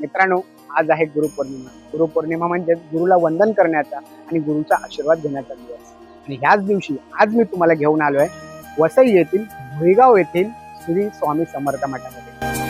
मित्रांनो आज आहे गुरुपौर्णिमा. गुरुपौर्णिमा म्हणजे गुरुला वंदन करण्याचा आणि गुरुचा आशीर्वाद घेण्याचा दिवस. आणि ह्याच दिवशी आज मी तुम्हाला घेऊन आलोय वसई येथील भुईगाव येथील श्री स्वामी समर्थ मठामध्ये.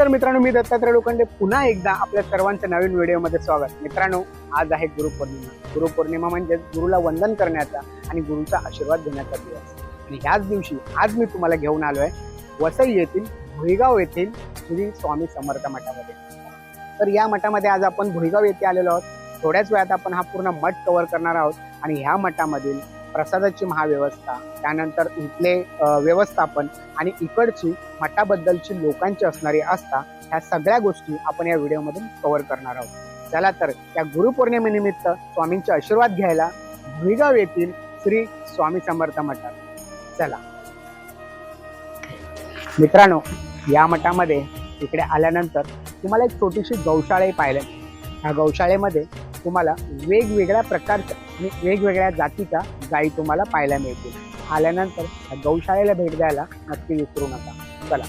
नमस्कार मित्रांनो मी दत्तात्रय लोखंडे. पुन्हा एकदा आपल्या सर्वांचं नवीन व्हिडिओमध्ये स्वागत. मित्रांनो आज आहे गुरुपौर्णिमा. गुरुपौर्णिमा म्हणजे गुरुला वंदन करण्याचा आणि गुरुचा आशीर्वाद घेण्याचा दिवस. आणि ह्याच दिवशी आज मी तुम्हाला घेऊन आलो आहे वसई येथील भुईगाव येथील श्री स्वामी समर्थ मठामध्ये. तर या मठामध्ये आज आपण भुईगाव येथे आलेलो आहोत. थोड्याच वेळात आपण हा पूर्ण मठ कव्हर करणार आहोत आणि ह्या मठामधील प्रसादाची महाव्यवस्था त्यानंतर इथले व्यवस्थापन आणि इकडची मठाबद्दलची लोकांची असणारी आस्था ह्या सगळ्या गोष्टी आपण या व्हिडिओमधून कव्हर करणार आहोत. चला तर या गुरुपौर्णिमेनिमित्त स्वामींचे आशीर्वाद घ्यायला भुईगाव येथील श्री स्वामी समर्थ मठात चला. मित्रांनो या मठामध्ये इकडे आल्यानंतर तुम्हाला एक छोटीशी गौशाळाही पाहिलं ह्या गौशाळेमध्ये तुम्हाला वेगवेगळ्या प्रकारच्या वेगवेगळ्या जातीच्या गायी तुम्हाला पाहायला मिळतील. आल्यानंतर गौशाळेला भेट द्यायला नक्की विसरू नका. चला.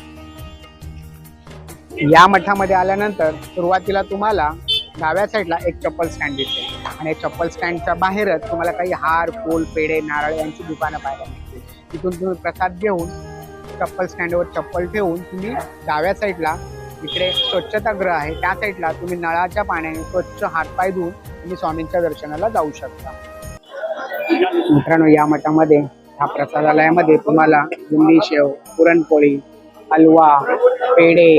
या मठामध्ये आल्यानंतर सुरुवातीला तुम्हाला डाव्या साईडला एक चप्पल स्टँड दिसते आणि चप्पल स्टँडच्या बाहेरच तुम्हाला काही हार फूल पेढे नारळ यांची दुकानं पाहायला मिळतील. तिथून तुम्ही प्रसाद घेऊन चप्पल स्टँडवर चप्पल ठेवून तुम्ही डाव्या साईडला इकडे स्वच्छतागृह आहे त्या साईडला तुम्ही नळाच्या पाण्याने स्वच्छ हातपाय धुवून तुम्ही स्वामींच्या दर्शनाला जाऊ शकता. मित्रांनो या मठामध्ये ह्या प्रसादालयामध्ये तुम्हाला बुंदी शेव पुरणपोळी हलवा पेढे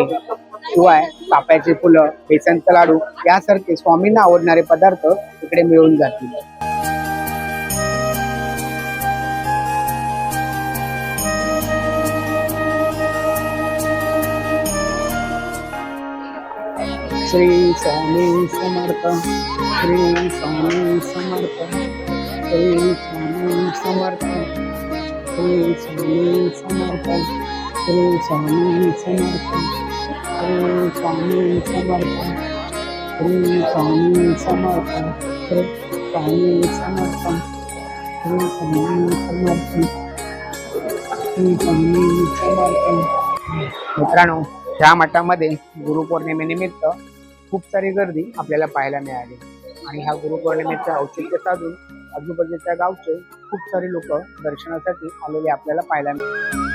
शिवाय चाप्याची फुलं बेसनचं लाडू यासारखे स्वामींना आवडणारे पदार्थ इकडे मिळून जातील. श्री स्वामी समर्थ श्री स्वामी समर्थ श्री स्वामी समर्थ श्री स्वामी समर्थ श्री स्वामी समर्थ श्री स्वामी समर्थ श्री स्वामी समर्थ श्री स्वामी समर्थ श्री स्वामी समर्थ श्री स्वामी समर्थ मित्रांनो ह्या मठामध्ये गुरुपौर्णिमेनिमित्त खूप सारी गर्दी आपल्याला पाहायला मिळाली. आणि ह्या गुरुपौर्णिमेचं औचित्य साधून आजूबाजूच्या गावचे खूप सारे लोक दर्शनासाठी आलेले आपल्याला पाहायला मिळाले.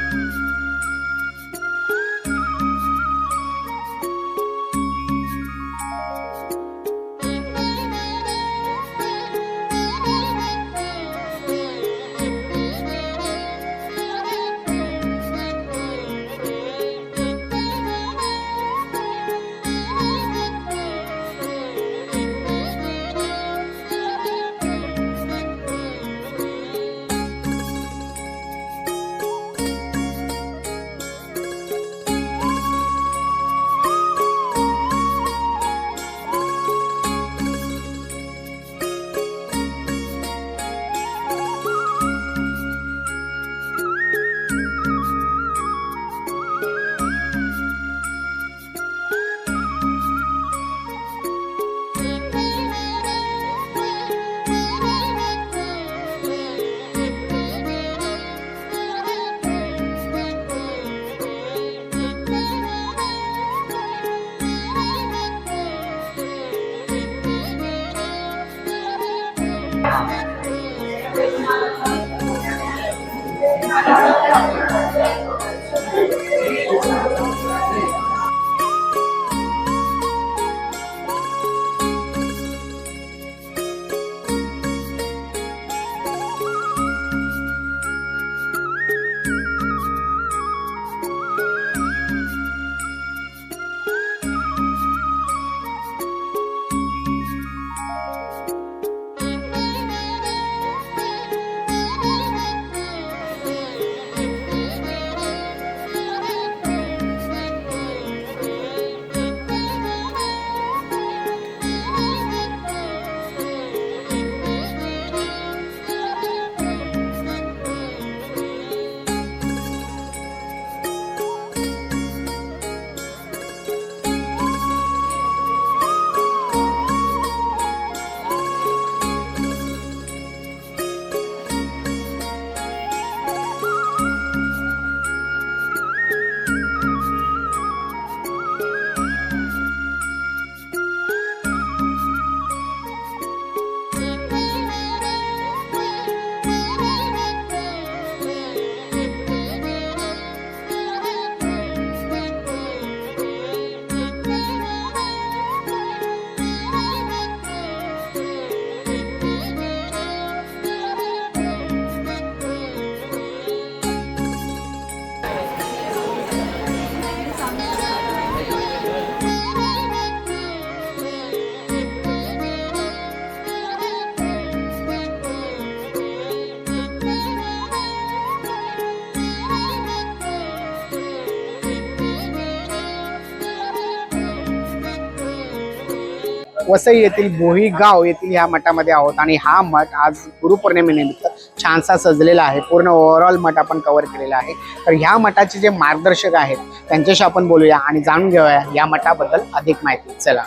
वसई येथील बोही गाव येथील ह्या मठामध्ये आहोत. आणि हा मठ आज गुरुपौर्णिमेनिमित्त छानसा सजलेला आहे. पूर्ण ओव्हरऑल मठ आपण कव्हर केलेला आहे. तर ह्या मठाचे जे मार्गदर्शक आहेत त्यांच्याशी आपण बोलूया आणि जाणून घेऊया या मठाबद्दल अधिक माहिती. चला.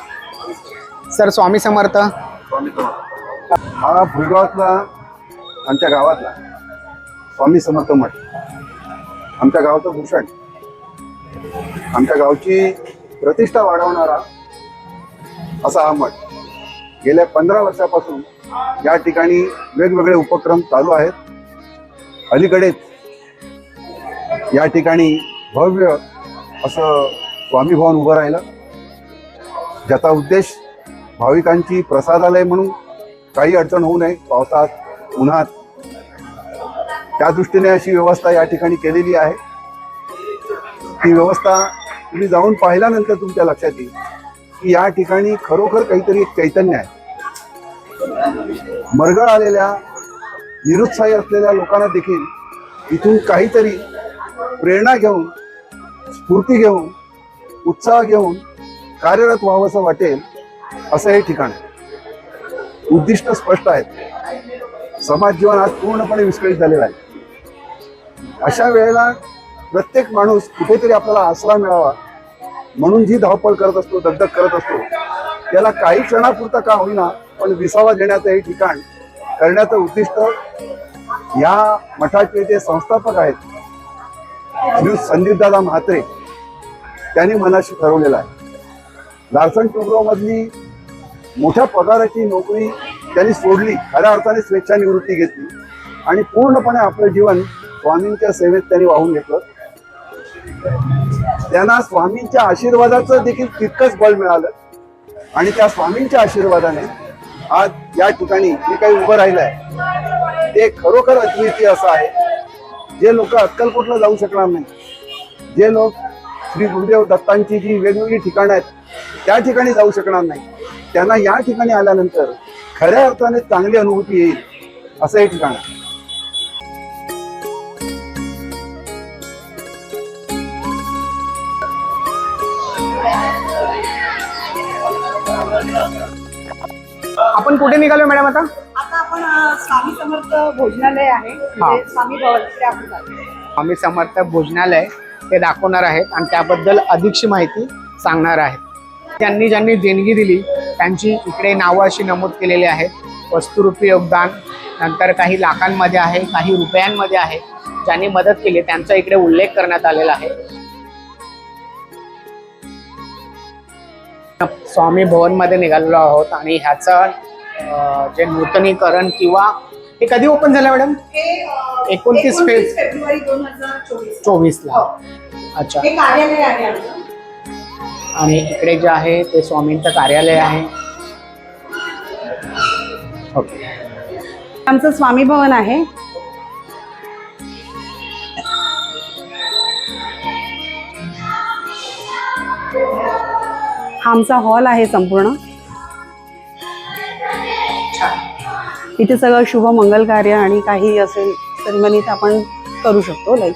सर स्वामी समर्थ. स्वामी हा भुलगावातला आमच्या गावातला स्वामी समर्थ मठ. आमच्या गावाचं भूषण. आमच्या गावची प्रतिष्ठा वाढवणारा असा हा मठ. गेल्या पंधरा वर्षापासून या ठिकाणी वेगवेगळे उपक्रम चालू आहेत. अलीकडेच या ठिकाणी भव्य असं स्वामी भवन उभं राहिलं. ज्याचा उद्देश भाविकांची प्रसादालय म्हणून काही अडचण होऊ नये पावसात उन्हात. त्या दृष्टीने अशी व्यवस्था या ठिकाणी केलेली आहे. ती व्यवस्था तुम्ही जाऊन पाहिल्यानंतर तुमच्या लक्षात येईल. की या ठिकाणी खरोखर काहीतरी एक चैतन्य आहे. मरगळ आलेल्या निरुत्साही असलेल्या लोकांना देखील इथून काहीतरी प्रेरणा घेऊन स्फूर्ती घेऊन उत्साह घेऊन कार्यरत व्हावंसं वाटेल असं हे ठिकाण आहे. उद्दिष्ट स्पष्ट आहेत. समाज जीवन आज पूर्णपणे विस्कळीत झालेलं आहे. अशा वेळेला प्रत्येक माणूस कुठेतरी आपल्याला आसरा मिळावा म्हणून जी धावपळ करत असतो दगदग करत असतो त्याला काही क्षणापुरता का होईना पण विसावा देण्याचं हे ठिकाण करण्याचं उद्दिष्ट या मठाचे जे संस्थापक आहेत श्री संदीपदादा म्हात्रे त्यांनी मनाशी ठरवलेलं आहे. लार्सन टुब्रो मधली मोठ्या पगाराची नोकरी त्यांनी सोडली खऱ्या अर्थाने स्वेच्छानिवृत्ती घेतली आणि पूर्णपणे आपलं जीवन स्वामींच्या सेवेत त्यांनी वाहून घेतलं. त्यांना स्वामींच्या आशीर्वादाचं देखील तितकंच बळ मिळालं. आणि त्या स्वामींच्या आशीर्वादाने आज या ठिकाणी जे काही उभं राहिलं आहे ते खरोखर अद्वितीय असं आहे. जे लोक अक्कलकोटला जाऊ शकणार नाही. जे लोक श्री गुरुदेव दत्तांची जी वेगवेगळी ठिकाणं आहेत त्या ठिकाणी जाऊ शकणार नाही. त्यांना या ठिकाणी आल्यानंतर खऱ्या अर्थाने चांगली अनुभूती येईल असं हे ठिकाण आहे. आपण कुठे निघालो मॅडम आता? आता आपण स्वामी समर्थ भोजनालय आहे. म्हणजे स्वामी भवन तिकडे आपण जातो. स्वामी समर्थ भोजनालय ते दाखवणार आहेत आणि त्याबद्दल अधिकची माहिती सांगणार आहेत. त्यांनी ज्यांनी देणगी दिली त्यांची इकडे नावं अशी नमूद केलेली आहेत. वस्तुरूपी योगदान नंतर काही लाखांमध्ये आहे काही रुपयांमध्ये आहे. ज्यांनी मदत केली त्यांचा इकडे उल्लेख करण्यात आलेला आहे. स्वामी भवनमध्ये निघालेलो आहोत आणि ह्याचं जे नूतनीकरण किंवा हे कधी ओपन झालं मॅडम? अ, 29 फेब- 29 फेब्रुवारी दोन हजार चोवीस ला. हो. अच्छा. कार्यालय आहे आमचं. आणि इकडे जे आहे ते स्वामींचं कार्यालय आहे. ओके. आमचं स्वामी भवन आहे. हा आमचा हॉल आहे संपूर्ण. इथे सगळं शुभ मंगल कार्य आणि काही असेल सेरेमनी आपण करू शकतो लाईक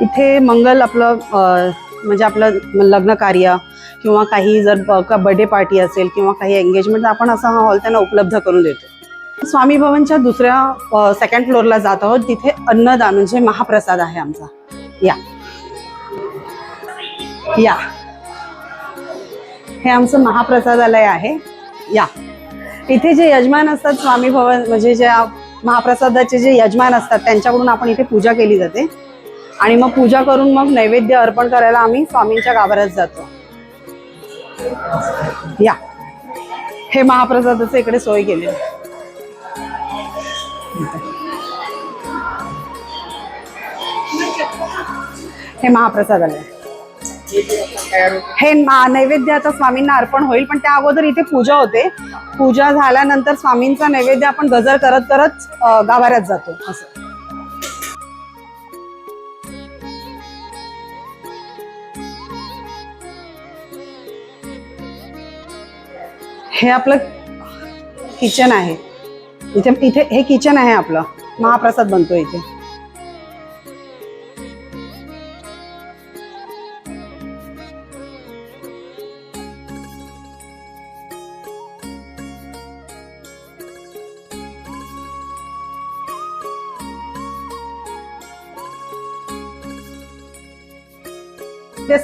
इथे मंगल आपलं म्हणजे आपलं लग्न कार्य किंवा काही जर बर्थडे पार्टी असेल किंवा काही एंगेजमेंट आपण असा हा हॉल त्यांना उपलब्ध करून देतो. स्वामी भवनच्या दुसऱ्या सेकंड फ्लोअरला जात आहोत तिथे अन्नदान म्हणजे महाप्रसाद आहे आमचा. या. या. हे आमचं महाप्रसादालय आहे. या. इथे जे यजमान असतात स्वामी भवन म्हणजे ज्या महाप्रसादाचे जे यजमान असतात त्यांच्याकडून आपण इथे पूजा केली जाते. आणि मग पूजा करून मग नैवेद्य अर्पण करायला आम्ही स्वामींच्या गाभाऱ्यात जातो. या. हे महाप्रसादाचं इकडे सोय केली हे महाप्रसादालय. हे नैवेद्याचा नैवेद्य आता स्वामींना अर्पण होईल पण त्या अगोदर इथे पूजा होते. पूजा झाल्यानंतर स्वामींचा नैवेद्य आपण गजर करत करत गाभाऱ्यात जातो. असं. हे आपलं किचन आहे. इथे इथे हे किचन आहे आपलं. महाप्रसाद बनतो इथे.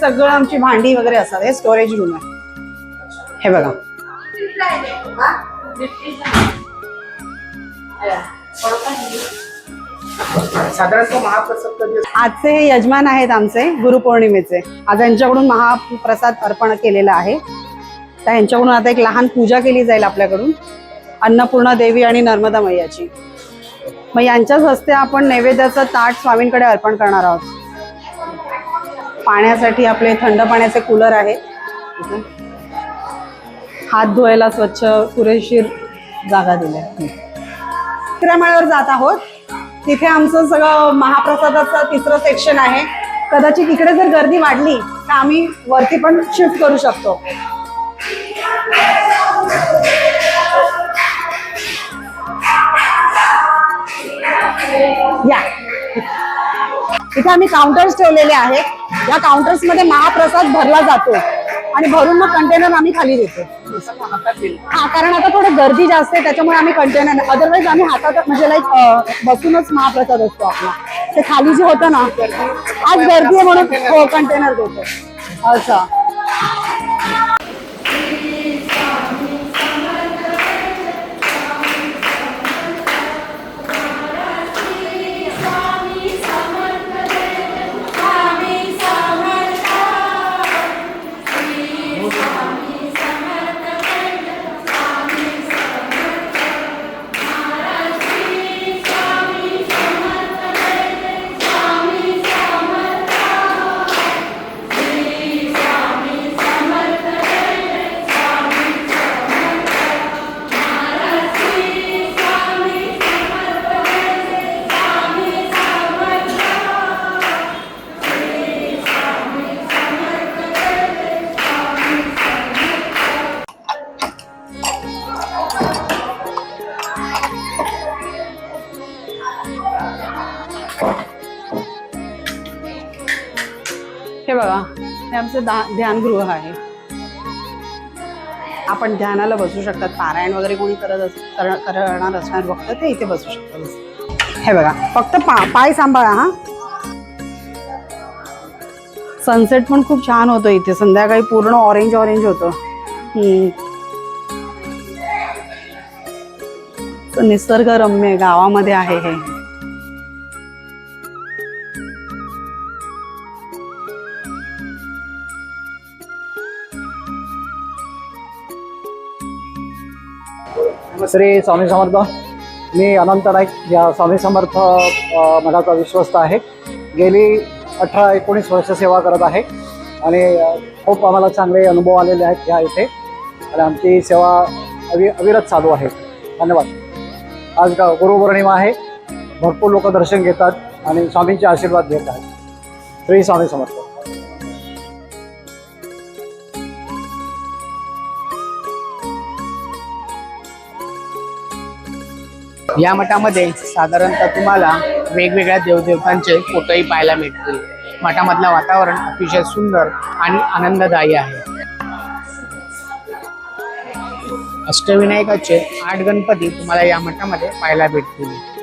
सगळं आमची भांडी वगैरे असतात. हे स्टोरेज रूम आहे. हे बघा. आजचे हे यजमान आहेत आमचे गुरुपौर्णिमेचे. आज यांच्याकडून महाप्रसाद अर्पण केलेला आहे. तर यांच्याकडून आता एक लहान पूजा केली जाईल आपल्याकडून. अन्नपूर्णा देवी आणि नर्मदा मैयाची. मग यांच्याच हस्ते आपण नैवेद्याचं ताट स्वामींकडे अर्पण करणार आहोत. पाण्यासाठी आपले थंड पाण्याचे कूलर आहे. हात धुवायला स्वच्छ पुरेशीर जागा दिल्या तिसऱ्या माळ्यावर जात आहोत. तिथे आमचं सगळं महाप्रसादाचं तिसरं सेक्शन आहे. कदाचित इकडे जर गर्दी वाढली तर आम्ही वरती पण शिफ्ट करू शकतो. या. इथे आम्ही काउंटर्स ठेवलेले आहेत. या काउंटर्समध्ये महाप्रसाद भरला जातो. आणि भरून मग कंटेनर आम्ही खाली देतो. हा कारण आता थोडं गर्दी जास्त आहे त्याच्यामुळे आम्ही कंटेनर अदरवाईज आम्ही हातात म्हणजे लाईक बसूनच महाप्रसाद असतो आपला. ते खाली जे होतं ना आज गर्दी आहे म्हणून हो कंटेनर देतो. असं. हे बघा हे आमचं ध्यानगृह आहे. आपण ध्यानाला बसू शकतात. पारायण वगैरे कोणी करत करणार असणार फक्त ते इथे बसू शकतात. हे बघा फक्त पा पाय सांभाळा हा. सनसेट पण खूप छान होतो इथे. संध्याकाळी पूर्ण ऑरेंज ऑरेंज होतं. निसर्गरम्य गावामध्ये आहे हे. श्री स्वामी समर्थ. मी अनंत नाईक या स्वामी समर्थ मठाचा विश्वस्त आहे. गेली अठरा एकोणीस वर्ष सेवा करत आहे आणि खूप आम्हाला चांगले अनुभव आलेले आहेत ह्या इथे. आणि आमची सेवा अवि अविरत चालू आहे. धन्यवाद. आज ग- गुरुपौर्णिमा आहे. भरपूर लोक दर्शन घेतात आणि स्वामींचे आशीर्वाद घेत आहेत. श्री स्वामी समर्थ. या मठामध्ये साधारणतः तुम्हाला वेगवेगळ्या देवदेवतांचे फोटोही पाहायला मिळतील. मठामधलं वातावरण अतिशय सुंदर आणि आनंददायी आहे. अष्टविनायकाचे आठ गणपती तुम्हाला या मठामध्ये पाहायला भेटतील.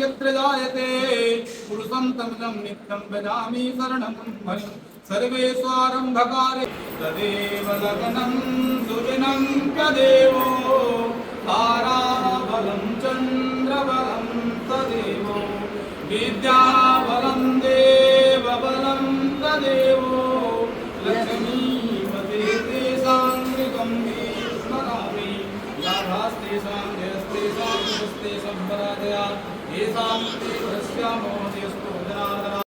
यत्र जायते. पुरुषं तमिदं नित्यं भजामि शरणं. भयं सर्वे स्वारम्भकारे तदेव लगनं सुदिनं तदेवो ताराबलं चन्द्रबलं तदेव विद्या ఏ శాంతి సస్యామోహం చేస్తూ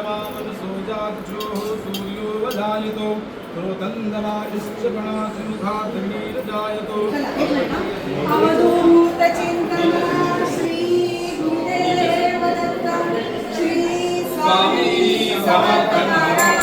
सर्वमानसोजाक्षोः सूर्यो वधायतो रोतन्दमायश्च पणासमुखाद्रीरजायतो स्वामी समर्थनारायण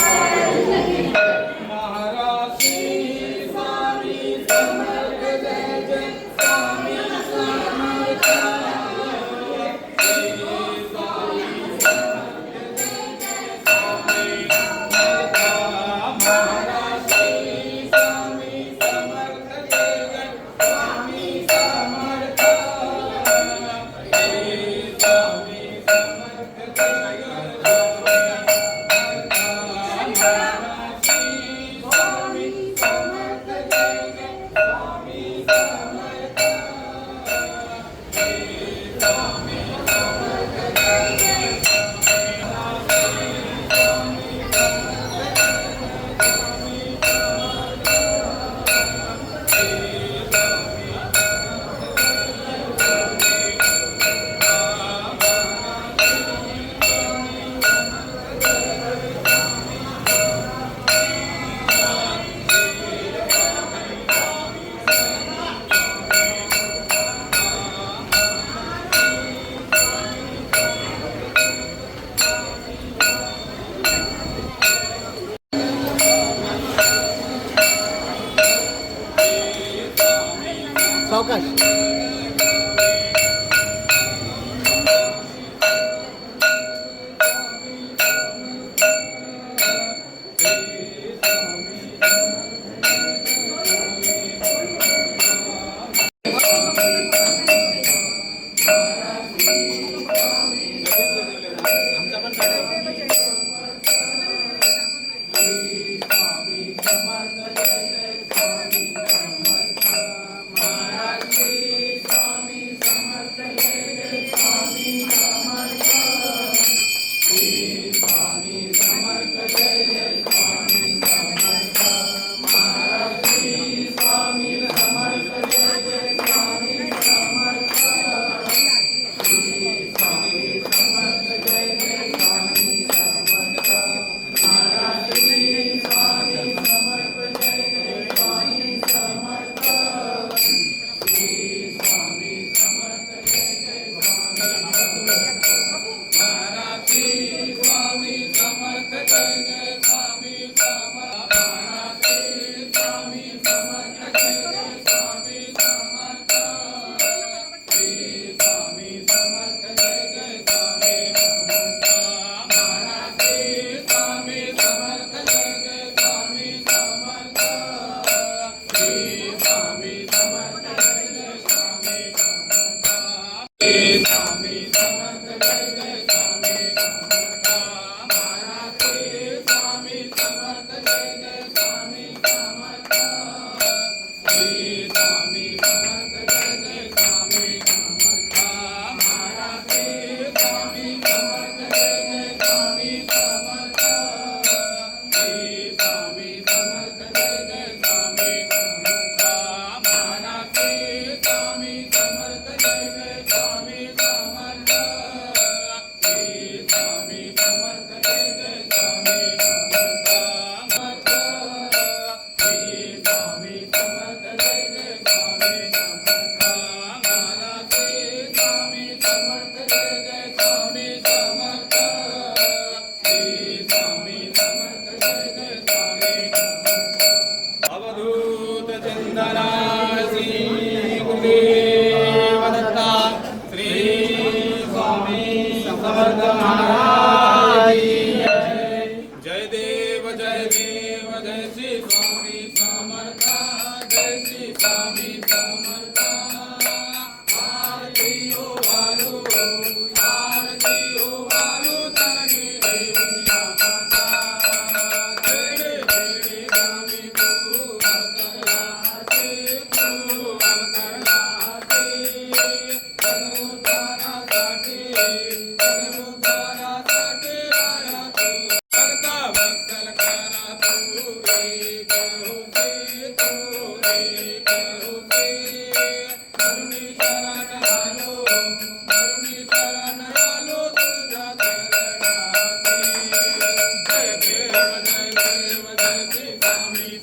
地藏菩萨在在。poder. देव जय श्री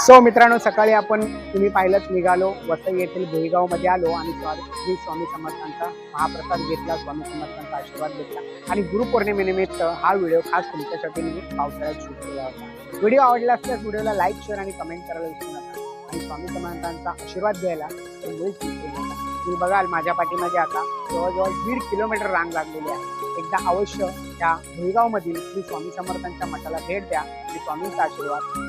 सो मित्रांनो सकाळी आपण तुम्ही पाहिलंच निघालो. वसई येथील भुईगावमध्ये आलो आणि स्वामी श्री स्वामी समर्थांचा महाप्रसाद घेतला स्वामी समर्थांचा आशीर्वाद घेतला. आणि गुरुपौर्णिमेनिमित्त हा व्हिडिओ खास तुमच्यासाठी मी पावसाळ्यात शूट केला होता. व्हिडिओ आवडला असल्यास व्हिडिओला लाईक शेअर आणि कमेंट करायला विसरू नका. आणि स्वामी समर्थांचा आशीर्वाद घ्यायला तर मुळीच तुम्ही बघाल माझ्या पाठीमागे आता जवळजवळ दीड किलोमीटर रांग लागलेली आहे. एकदा अवश्य त्या भुईगावमधील श्री स्वामी समर्थांच्या मठाला भेट द्या आणि स्वामींचा आशीर्वाद